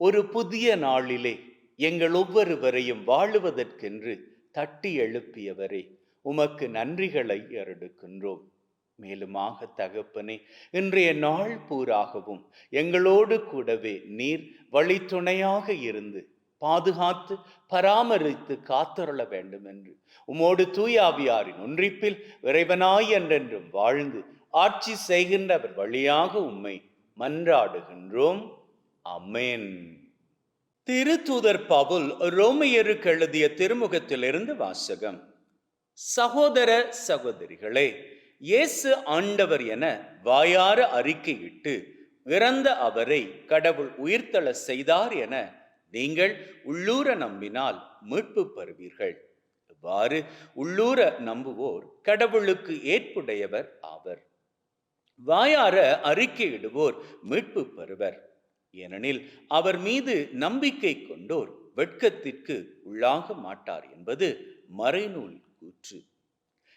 ஒரு புதிய நாளிலே எங்கள் ஒவ்வொருவரையும் வாழுவதற்கென்று தட்டி எழுப்பியவரே உமக்கு நன்றிகளை அருடுக்கின்றோம் மேலுமாக தகப்பனே இன்றைய நாள் பூராகவும் எங்களோடு கூடவே நீர் வழித்துணையாக இருந்து பாதுகாத்து பராமரித்து காத்தருள வேண்டும் என்று உமோடு தூயாவியாரின் ஒன்றிப்பில் இறைவனாய் என்றென்றும் வாழ்ந்து ஆட்சி செய்கின்றவர் வழியாக உம்மை மன்றாடுகின்றோம். அமேன் திருத்தூதர் பவுல் ரோமையருக்கு எழுதிய திருமுகத்திலிருந்து வாசகம். சகோதர சகோதரிகளே இயேசு ஆண்டவர் என வாயார அறிக்கையிட்டு இறந்த அவரை கடவுள் உயிர்த்தள செய்தார் என நீங்கள் உள்ளூர நம்பினால் மீட்பு பெறுவீர்கள். இவ்வாறு உள்ளூர நம்புவோர் கடவுளுக்கு ஏற்புடையவர் ஆவர். வாயார அறிக்கையிடுவோர் மீட்பு பெறுவர். ஏனெனில் அவர் மீது நம்பிக்கை கொண்டோர் வெட்கத்திற்கு உள்ளாக மாட்டார் என்பது மறைநூல் கூற்று.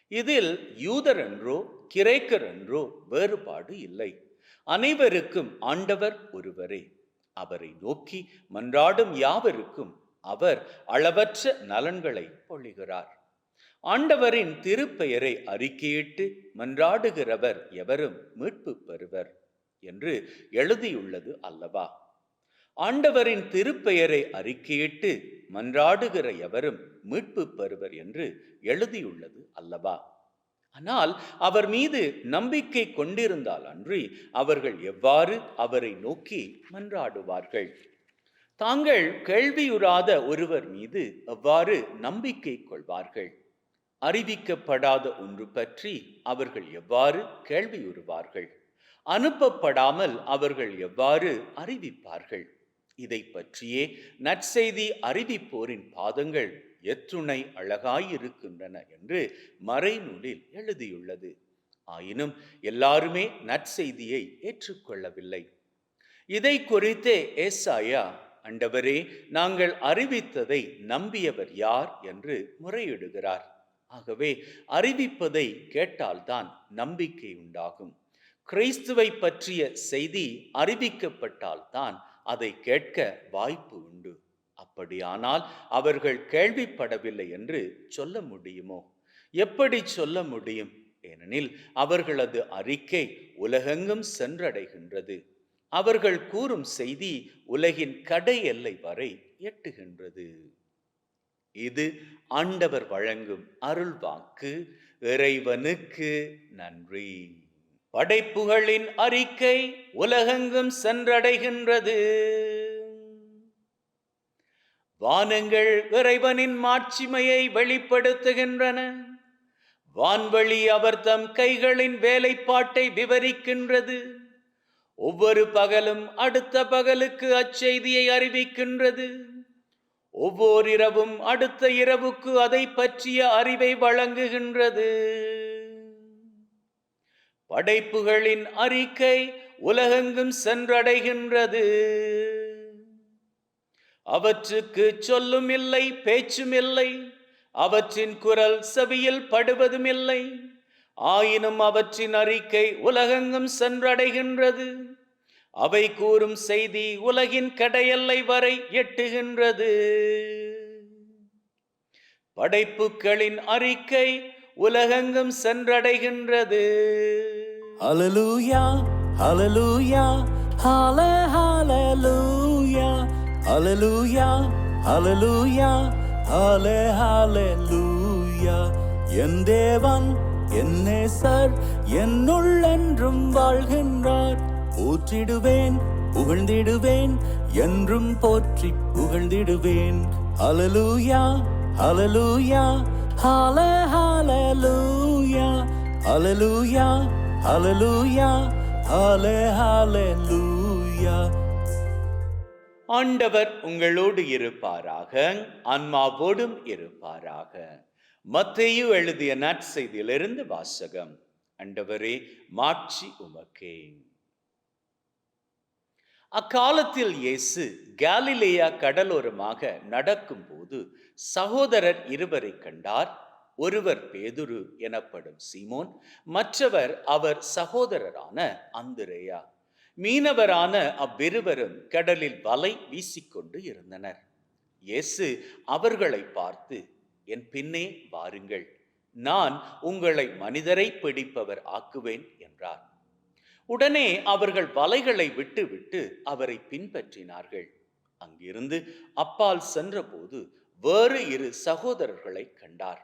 இதில் யூதர் என்றோ கிரேக்கர் என்றோ வேறுபாடு இல்லை. அனைவருக்கும் ஆண்டவர் ஒருவரே. அவரை நோக்கி மன்றாடும் யாவருக்கும் அவர் அளவற்ற நலன்களை பொழிகிறார். ஆண்டவரின் திருப்பெயரை அறிக்கையிட்டு மன்றாடுகிறவர் எவரும் மீட்பு பெறுவர். என்று எழுதியுள்ளது அல்லவா? ஆண்டவரின் திருப்பெயரை அறிக்கையிட்டு மன்றாடுகிற எவரும் மீட்பு பெறுவர் என்று எழுதியுள்ளது அல்லவா? ஆனால் அவர் மீது நம்பிக்கை கொண்டிருந்தால் அன்றி அவர்கள் எவ்வாறு அவரை நோக்கி மன்றாடுவார்கள்? தாங்கள் கேள்வியுறாத ஒருவர் மீது எவ்வாறு நம்பிக்கை கொள்வார்கள்? அறிவிக்கப்படாத ஒன்று பற்றி அவர்கள் எவ்வாறு கேள்வியுறுவார்கள்? அனுப்பப்படாமல் அவர்கள் எவ்வாறு அறிவிப்பார்கள்? இதை பற்றியே நற்செய்தி அறிவிப்போரின் பாதங்கள் எத்துணை அழகாயிருக்கின்றன என்று மறைநூலில் எழுதியுள்ளது. ஆயினும் எல்லாருமே நற்செய்தியை ஏற்றுக்கொள்ளவில்லை. இதை குறித்தே ஏசாயா அண்டவரே நாங்கள் அறிவித்ததை நம்பியவர் யார்? என்று முறையிடுகிறார். ஆகவே அறிவிப்பதை கேட்டால்தான் நம்பிக்கை உண்டாகும் கிறிஸ்துவை பற்றிய செய்தி அறிவிக்கப்பட்டால்தான் அதை கேட்க வாய்ப்பு உண்டு. அப்படியானால் அவர்கள் கேள்விப்படவில்லை என்று சொல்ல முடியுமோ? எப்படி சொல்ல முடியும்? ஏனெனில் அவர்களது அறிக்கை உலகெங்கும் சென்றடைகின்றது. அவர்கள் கூறும் செய்தி உலகின் கடை எல்லை வரை எட்டுகின்றது. இது ஆண்டவர் வழங்கும் அருள்வாக்கு. இறைவனுக்கு நன்றி. படைப்புகளின் அறிக்கை உலகெங்கும் சென்றடைகின்றது. வானங்கள் இறைவனின் மாட்சிமையை வெளிப்படுத்துகின்றன. வான்வழி அவர் தம் கைகளின் வேலைப்பாட்டை விவரிக்கின்றது. ஒவ்வொரு பகலும் அடுத்த பகலுக்கு அச்செய்தியை அறிவிக்கின்றது. ஒவ்வொரு இரவும் அடுத்த இரவுக்கு அதை பற்றிய அறிவை வழங்குகின்றது. படைப்புகளின் அறிக்கை உலகெங்கும் சென்றடைகின்றது. அவற்றுக்கு சொல்லும் இல்லை பேச்சும் இல்லை அவற்றின் குரல் செவியில் படுவதும் இல்லை ஆயினும் அவற்றின் அறிக்கை உலகெங்கும் சென்றடைகின்றது. அவை கூறும் செய்தி உலகின் கடையெல்லை வரை எட்டுகின்றது. படைப்புகளின் அறிக்கை உலகெங்கும் சென்றடைகின்றது. அலலூயா அலலூயா ஹால ஹாலலூயா அலலூயா அலலூயா ஹால ஹாலலூயா என் தேவன் என்னே சார் என்னுள் என்றும் வாழ்கின்றார் போற்றிடுவேன் புகழ்ந்திடுவேன் என்றும் போற்றி புகழ்ந்திடுவேன் அலலூயா அலலூயா ஹால ஹாலலூயா அலலூயா ஆண்டவர் உங்களோடு இருப்பாராக ஆன்மாவோடும் இருப்பாராக. மத்தையு எழுதிய நற்செய்தியிலிருந்து வாசகம். அண்டவரே மாட்சி உமக்கே. அக்காலத்தில் இயேசு கேலிலேயா கடலோரமாக நடக்கும்போது சகோதரர் இருவரை கண்டார். ஒருவர் பேதுரு எனப்படும் சீமோன் மற்றவர் அவர் சகோதரரான அந்திரேயா. மீனவரான அவ்விருவரும் கடலில் வலை வீசிக்கொண்டு இருந்தனர். இயேசு அவர்களை பார்த்து என் பின்னே வாருங்கள். நான் உங்களை மனிதரை பிடிப்பவர் ஆக்குவேன் என்றார். உடனே அவர்கள் வலைகளை விட்டுவிட்டு அவரை பின்பற்றினார்கள். அங்கிருந்து அப்பால் சென்றபோது வேறு இரு சகோதரர்களை கண்டார்.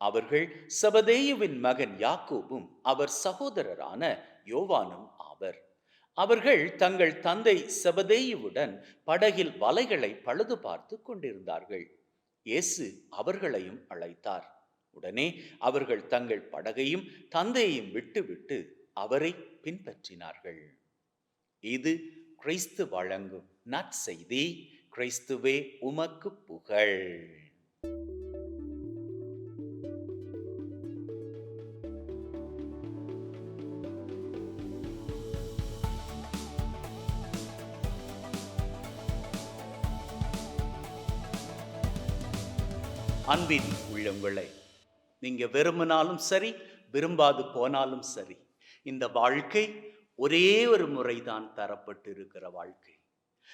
அவர்கள் சபதேயுவின் மகன் யாக்கோபும் அவர் சகோதரரான யோவானும் ஆவர். அவர்கள் தங்கள் தந்தை சபதேயுவுடன் படகில் வலைகளை பழுது பார்த்து கொண்டிருந்தார்கள். இயேசு அவர்களையும் அழைத்தார். உடனே அவர்கள் தங்கள் படகையும் தந்தையையும் விட்டுவிட்டு அவரை பின்பற்றினார்கள். இது கிறிஸ்து வழங்கும் நற்செய்தி. கிறிஸ்துவே உமக்கு புகழ். அன்பின் உள்ளவங்களை நீங்கள் விரும்பினாலும் சரி விரும்பாது போனாலும் சரி இந்த வாழ்க்கை ஒரே ஒரு முறை தான் தரப்பட்டு இருக்கிற வாழ்க்கை.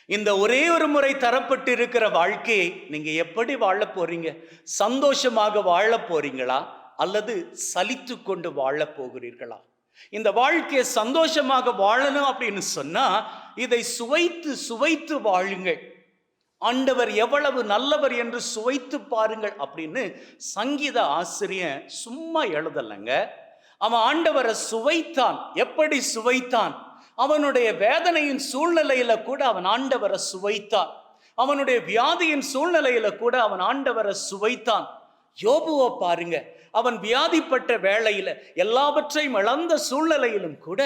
இந்த ஒரே ஒரு முறை தரப்பட்டு இருக்கிற வாழ்க்கையை நீங்க எப்படி வாழ போறீங்க? சந்தோஷமாக வாழ போறீங்களா? அல்லது சலித்து கொண்டு வாழ போகிறீர்களா? இந்த வாழ்க்கையை சந்தோஷமாக வாழணும் அப்படின்னு சொன்னா இதை சுவைத்து சுவைத்து வாழுங்கள். ஆண்டவர் எவ்வளவு நல்லவர் என்று சுவைத்து பாருங்கள் அப்படின்னு சங்கீத ஆசிரியன் சும்மா எழுதலைங்க. அவன் ஆண்டவரை சுவைத்தான். எப்படி சுவைத்தான்? அவனுடைய வேதனையின் சூழ்நிலையில கூட அவன் ஆண்டவரை சுவைத்தான். அவனுடைய வியாதியின் சூழ்நிலையில கூட அவன் ஆண்டவரை சுவைத்தான். யோபுவை பாருங்க. அவன் வியாதிப்பட்ட வேளையில் எல்லாவற்றையும் இழந்த சூழ்நிலையிலும் கூட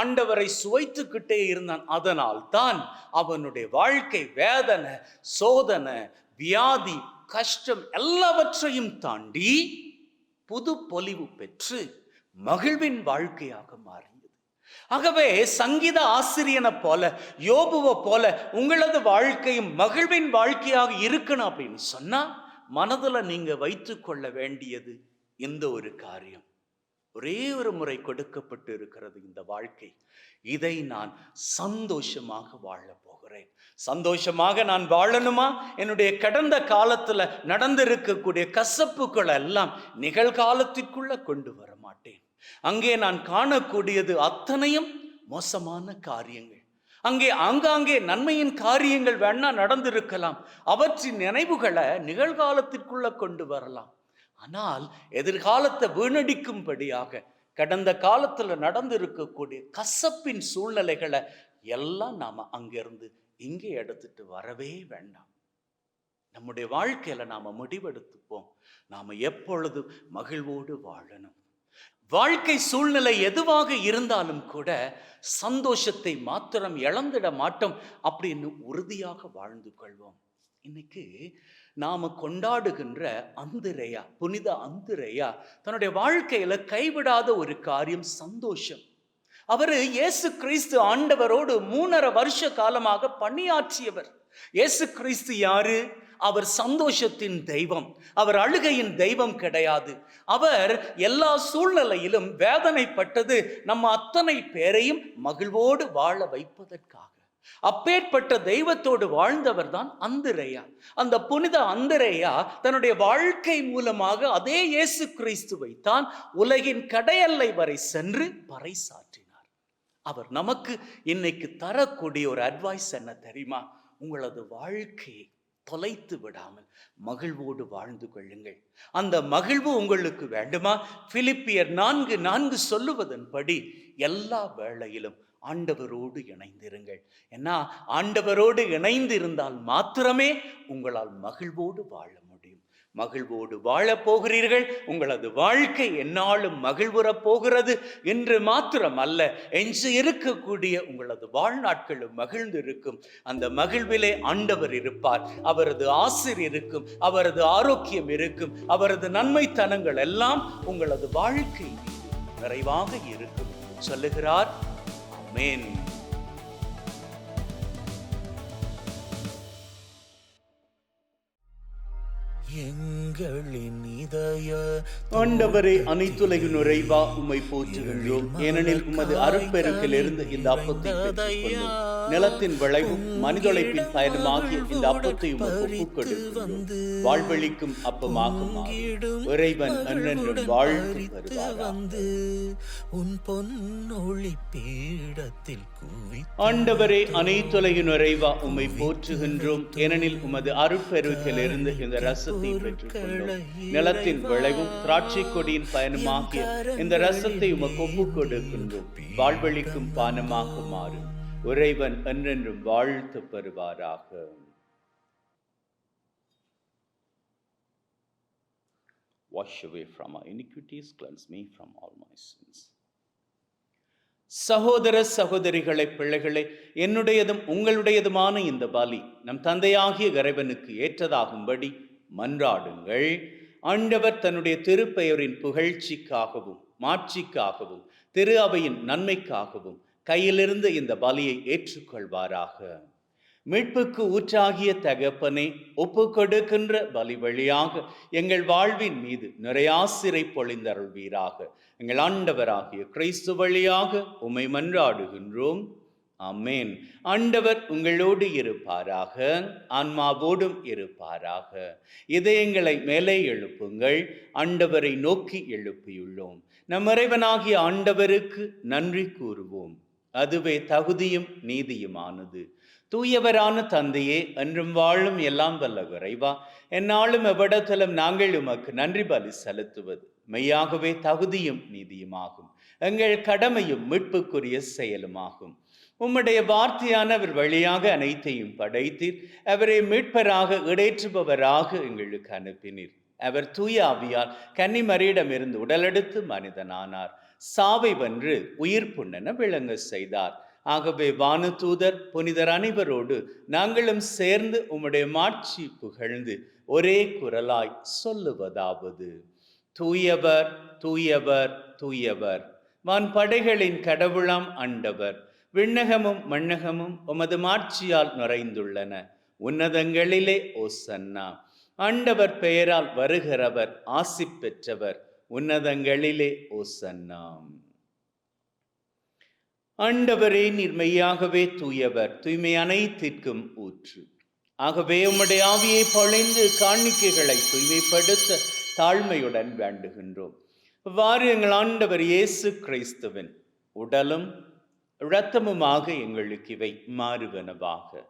ஆண்டவரை சுவைத்துக்கிட்டே இருந்தான். அதனால் தான் அவனுடைய வாழ்க்கை வேதனை சோதனை வியாதி கஷ்டம் எல்லாவற்றையும் தாண்டி புது பொலிவு பெற்று மகிழ்வின் வாழ்க்கையாக மாறியது. ஆகவே சங்கீத ஆசிரியனை போல யோபுவை போல உங்களது வாழ்க்கையும் மகிழ்வின் வாழ்க்கையாக இருக்கணும் அப்படின்னு சொன்னா மனதில் நீங்க வைத்துக்கொள்ள வேண்டியது இந்த ஒரு காரியம். ஒரே ஒரு முறை கொடுக்கப்பட்டு இருக்கிறது இந்த வாழ்க்கை. இதை நான் சந்தோஷமாக வாழ போகிறேன். சந்தோஷமாக நான் வாழணுமா? என்னுடைய கடந்த காலத்துல நடந்திருக்கக்கூடிய கசப்புகள் எல்லாம் நிகழ்காலத்திற்குள்ள கொண்டு வர மாட்டேன். அங்கே நான் காணக்கூடியது அத்தனையும் மோசமான காரியங்கள். அங்கே ஆங்காங்கே நன்மையின் காரியங்கள் வேணா நடந்திருக்கலாம். அவற்றின் நினைவுகளை நிகழ்காலத்திற்குள்ள கொண்டு வரலாம். ஆனால் எதிர்காலத்தை வீணடிக்கும்படியாக கடந்த காலத்துல நடந்திருக்கக்கூடிய கசப்பின் சூழ்நிலைகளை எல்லாம் நாம் அங்கிருந்து இங்கே எடுத்துட்டு வரவே வேண்டாம். நம்முடைய வாழ்க்கையில் நாம் முடிவெடுத்துப்போம். நாம் எப்பொழுதும் மகிழ்வோடு வாழணும். வாழ்க்கை சூழ்நிலை எதுவாக இருந்தாலும் கூட சந்தோஷத்தை மாத்திரம் இழந்திட மாட்டோம் அப்படின்னு உறுதியாக வாழ்ந்து கொள்வோம். இன்னைக்கு நாம கொண்டாடுகின்ற அந்திரையா புனித அந்திரையா தன்னுடைய வாழ்க்கையில கைவிடாத ஒரு காரியம் சந்தோஷம். அவரு இயேசு கிறிஸ்து ஆண்டவரோடு மூணரை வருஷ காலமாக பணியாற்றியவர். இயேசு கிறிஸ்து யாரு? அவர் சந்தோஷத்தின் தெய்வம். அவர் அழுகையின் தெய்வம் கிடையாது. அவர் எல்லா சூழ்நிலையிலும் வேதனைப்பட்டது நம்ம அத்தனை பேரையும் மகிழ்வோடு வாழ வைப்பதற்காக. அப்பேற்பட்ட தெய்வத்தோடு வாழ்ந்தவர் தான் அந்திரையா. அந்த புனித அந்திரையா தன்னுடைய வாழ்க்கை மூலமாக அதே இயேசு கிறிஸ்துவை தான் உலகின் கடையல்லை வரை சென்று பறைசாற்றினார். அவர் நமக்கு இன்னைக்கு தரக்கூடிய ஒரு அட்வைஸ் என்ன தெரியுமா? உங்களது வாழ்க்கையை தொலைத்து விடாமல் மகிழ்வோடு வாழ்ந்து கொள்ளுங்கள். அந்த மகிழ்வு உங்களுக்கு வேண்டுமா? பிலிப்பியர் நான்கு நான்கு சொல்லுவதன்படி எல்லா வேளையிலும் ஆண்டவரோடு இணைந்திருங்கள். ஏன்னா ஆண்டவரோடு இணைந்து இருந்தால் மாத்திரமே உங்களால் மகிழ்வோடு வாழ முடியும். மகிழ்வோடு வாழப் போகிறீர்கள் உங்களது வாழ்க்கை என்னாலும் மகிழ்வுறப் போகிறது என்று மாத்திரம் அல்ல எஞ்சி இருக்கக்கூடிய உங்களது வாழ்நாட்களும் மகிழ்ந்து இருக்கும் அந்த மகிழ்விலே ஆண்டவர் இருப்பார் அவரது ஆசிர் இருக்கும் அவரது ஆரோக்கியம் இருக்கும் அவரது நன்மைத்தனங்கள் எல்லாம் உங்களது வாழ்க்கை நிறைவாக இருக்கும். சொல்லுகிறார் ஆமென். ஆண்டவரே அனைத்துலகின் நுழைவா உம்மை போற்றுகின்றோம். ஏனெனில் உமது அருட்பெருக்கிலிருந்து இந்த அப்பத்தை நிலத்தின் விளைவும் மனிதொழைப்பின் பயனுமாகிய இந்த அப்பத்தை உமக்கு ஒப்புக் கொடுக்கின்றோம் வாழ்வழிக்கும் அப்பமாக மாறும். இறைவன் வாழ்த்து வந்து உன் பொன்னொளி பீடத்தில் ஆண்டவரே அனைத்துலகின் நுழைவா உம்மை போற்றுகின்றோம். ஏனெனில் உமது அருட்பெருக்கிலிருந்து இந்த ரசத்தை பெற்றுக்கொண்டோம் நிலத்தின் விளைவும் திராட்சை கொடியின் பயனுமாகிய இந்த ரசத்தை உமக்கு ஒப்புக் கொடுக்கின்றோம் வாழ்வழிக்கும் பானமாக மாறும் இறைவன் என்றென்றும் வாழ்த்து பெறுவாராக. Wash away from our iniquities, cleanse me from all my சகோதர சகோதரிகளை பிள்ளைகளை என்னுடையதும் உங்களுடையதுமான இந்த பலி நம் தந்தையாகிய இறைவனுக்கு ஏற்றதாகும்படி மன்றாடுங்கள். ஆண்டவர் தன்னுடைய திருப்பெயரின் புகழ்ச்சிக்காகவும் மாட்சிக்காகவும் திரு அவையின் நன்மைக்காகவும் கையிலிருந்து இந்த பலியை ஏற்றுக்கொள்வாராக. மீட்புக்கு ஊற்றாகிய தகப்பனே ஒப்பு கொடுக்கின்ற பலி வழியாக எங்கள் வாழ்வின் மீது நிறையாசிரை பொழிந்தருள்வீராக. எங்கள் ஆண்டவராகிய கிறிஸ்து வழியாக உமை மன்றாடுகின்றோம். அம்மேன் ஆண்டவர் உங்களோடு இருப்பாராக ஆன்மாவோடும் இருப்பாராக. இதயங்களை மேலே எழுப்புங்கள் ஆண்டவரை நோக்கி எழுப்பியுள்ளோம். நம் இறைவனாகிய ஆண்டவருக்கு நன்றி கூறுவோம். அதுவே தகுதியும் நீதியுமானது. தூயவரான தந்தையே என்றும் வாழும் எல்லாம் வல்ல குறைவா. என்னாலும் எவ்விடத்திலும் நாங்கள் உமக்கு நன்றி பலி செலுத்துவது. மெய்யாகவே தகுதியும் நீதியுமாகும். எங்கள் கடமையும் மீட்புக்குரிய செயலுமாகும். உம்முடைய வார்த்தையானவர் வழியாக அனைத்தையும் படைத்தீர். அவரை மீட்பராக இடேற்றுபவராக எங்களுக்கு அனுப்பினீர். அவர் தூய ஆவியால் கன்னிமரியிடமிருந்து உடலெடுத்து மனிதனானார். சாவை வென்று உயிர் புண்ணென விளங்க செய்தார். ஆகவே வானுதூதர் புனிதர் அனைவரோடு நாங்களும் சேர்ந்து உம்முடைய மாட்சி புகழ்ந்து ஒரே குரலாய் சொல்லுவதாவது. தூயவர் தூயவர் தூயவர் வான் படைகளின் கடவுளாம் ஆண்டவர் விண்ணகமும் மண்ணகமும் உமது மாட்சியால் நிறைந்துள்ளன உன்னதங்களிலே ஓசன்னா ஆண்டவர் பெயரால் வருகிறவர் ஆசி பெற்றவர் உன்னதங்களிலே ஓசன்னாம். ஆண்டவரே நீர் மெய்யாகவே தூயவர் தூய்மை அனைத்திற்கும் ஊற்று. ஆகவே உம்முடைய ஆவியை பொழைந்து காணிக்கைகளை தூய்மைப்படுத்த தாழ்மையுடன் வேண்டுகின்றோம். இவ்வாறு எங்கள் ஆண்டவர் இயேசு கிறிஸ்துவின் உடலும் இரத்தமுமாக எங்களுக்கு இவை மாறுவனவாக.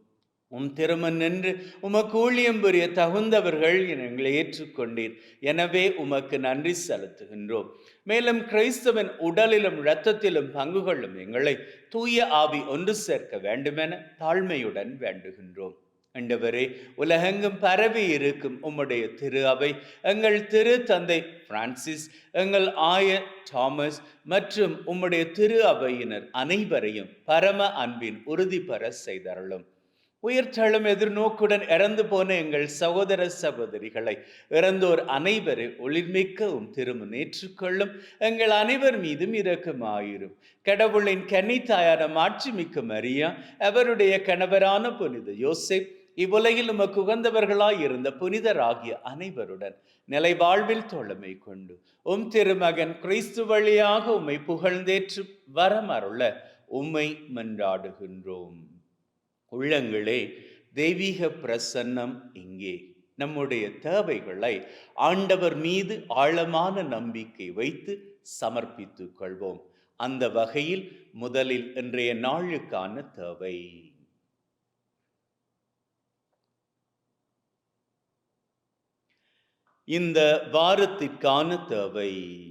உம் திருமன் நின்று உமக்கு ஊழியம் புரிய தகுந்தவர்கள் என எங்களை ஏற்றுக்கொண்டீர். எனவே உமக்கு நன்றி செலுத்துகின்றோம். மேலும் கிறிஸ்துவின் உடலிலும் இரத்தத்திலும் பங்கு கொள்ளும் எங்களை தூய ஆவி ஒன்று சேர்க்க வேண்டுமென தாழ்மையுடன் வேண்டுகின்றோம். ஆண்டவரே உலகெங்கும் பரவி இருக்கும் உம்முடைய திரு அவை எங்கள் திரு தந்தை பிரான்சிஸ் எங்கள் ஆய தாமஸ் மற்றும் உம்முடைய திரு அவையினர் அனைவரையும் பரம அன்பின் உறுதி பெற செய்தருளும். உயிர்த்தெழும் எதிர்நோக்குடன் இறந்து போன எங்கள் சகோதர சகோதரிகளை இறந்தோர் அனைவரை ஒளிர்மிக்கவும் திரும்ப ஏற்றுக்கொள்ளும். எங்கள் அனைவர் மீதும் இரக்கமாயிரும். கடவுளின் கன்னித்தாயான மாட்சிமிக்க மரியா அவருடைய கணவரான புனித யோசிப் இவ்வுலகில் உமக்கு உகந்தவர்களாய் இருந்த புனிதராகிய அனைவருடன் நிலை வாழ்வில் தோழமை கொண்டு உம் திருமகன் கிறிஸ்து வழியாக உம்மை புகழ்ந்தேற்று வரமருள உம்மை மன்றாடுகின்றோம். உள்ளங்களே தெய்வீக பிரசன்னம் இங்கே. நம்முடைய தேவைகளை ஆண்டவர் மீது ஆழமான நம்பிக்கை வைத்து சமர்ப்பித்துக் கொள்வோம். அந்த வகையில் முதலில் இன்றைய நாளுக்கான தேவை. இந்த வாரத்திற்கான தேவை.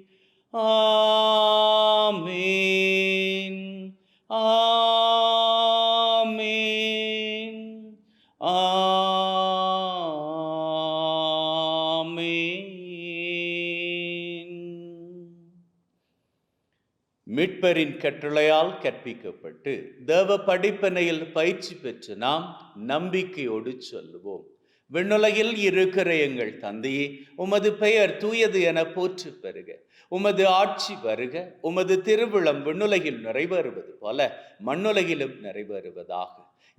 ஆமீன். ஆமேன். ஆமீன். மீட்பரின் கட்டளையால் கற்பிக்கப்பட்டு தேவ படிப்பனையில் பயிற்சி பெற்று நாம் நம்பிக்கையோடு சொல்லுவோம். விண்ணுலகில் இருக்கிற எங்கள் தந்தையே உமது பெயர் தூயது என போற்று பெறுக. உமது ஆட்சி வருக உமது திருவிழம் விண்ணுலகில் நிறைவேறுவது போல மண்ணுலகிலும் நிறைவேறுவதாக.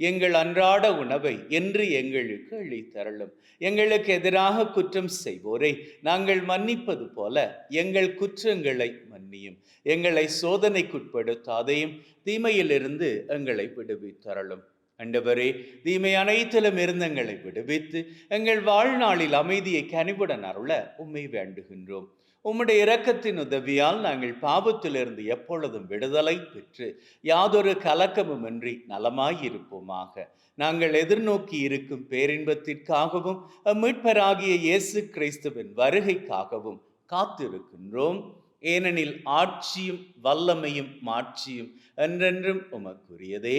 எங்கள் அன்றாட உணவை என்று எங்களுக்கு அளித்தரலும் எங்களுக்கு எதிராக குற்றம் செய்வோரை நாங்கள் மன்னிப்பது போல எங்கள் குற்றங்களை மன்னியும். எங்களை சோதனைக்குட்படுத்தாதையும் தீமையிலிருந்து எங்களை விடுவித்தரலும் அண்டவரே தீமை அனைத்திலும் இருந்து எங்களை விடுவித்து எங்கள் வாழ்நாளில் அமைதியை கனிவுடன் அருள உண்மை வேண்டுகின்றோம். உம்முடைய இரக்கத்தின் உதவியால் நாங்கள் பாவத்திலிருந்து எப்பொழுதும் விடுதலை பெற்று யாதொரு கலக்கமுமின்றி நலமாயிருப்போமாக. நாங்கள் எதிர்நோக்கி இருக்கும் பேரின்பத்திற்காகவும் மீட்பராகிய இயேசு கிறிஸ்துவின் வருகைக்காகவும் காத்திருக்கின்றோம். ஏனெனில் ஆட்சியும் வல்லமையும் மாட்சியும் என்றென்றும் உமக்குரியதே.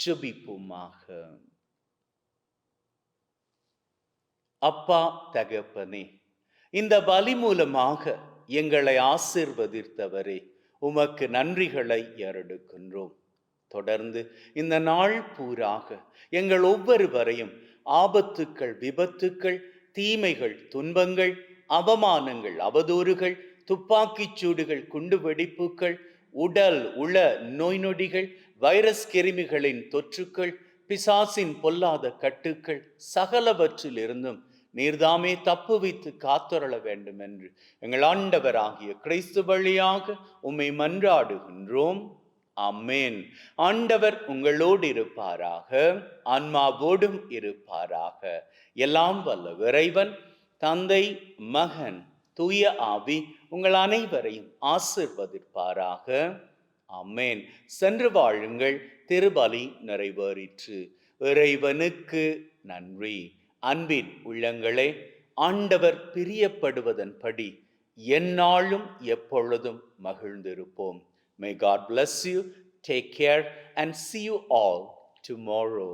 ஜெபிப்போமாக. அப்பா தகப்பனே இந்த பலி மூலமாக எங்களை ஆசிர்வதித்தவரே உமக்கு நன்றிகளை ஏறெடுக்கின்றோம். தொடர்ந்து இந்த நாள் பூராக எங்கள் ஒவ்வொருவரையும் ஆபத்துக்கள் விபத்துக்கள் தீமைகள் துன்பங்கள் அவமானங்கள் அவதூறுகள் துப்பாக்கிச் சூடுகள் குண்டுவெடிப்புகள் உடல் உள நோய் நொடிகள் வைரஸ் கிருமிகளின் தொற்றுக்கள் பிசாசின் பொல்லாத கட்டுக்கள் சகலவற்றிலிருந்தும் நீர்தாமே தப்பு வைத்து காத்தொரள வேண்டும் என்று எங்கள் ஆண்டவராகிய கிறிஸ்து வழியாக உம்மை மன்றாடுகின்றோம். அம்மேன் ஆண்டவர் உங்களோடு இருப்பாராக ஆன்மாவோடும் இருப்பாராக. எல்லாம் வல்ல இறைவன் தந்தை மகன் தூய ஆவி உங்கள் அனைவரையும் ஆசிர்வதிப்பாராக. அம்மேன் சென்று வாழுங்கள் திருபலி நிறைவேறிற்று. இறைவனுக்கு நன்றி. அன்பின் உள்ளங்களே ஆண்டவர் பிரியப்படுவதன்படி எந்நாளும் எப்பொழுதும் மகிழ்ந்திருப்போம். May God bless you take care and see you all tomorrow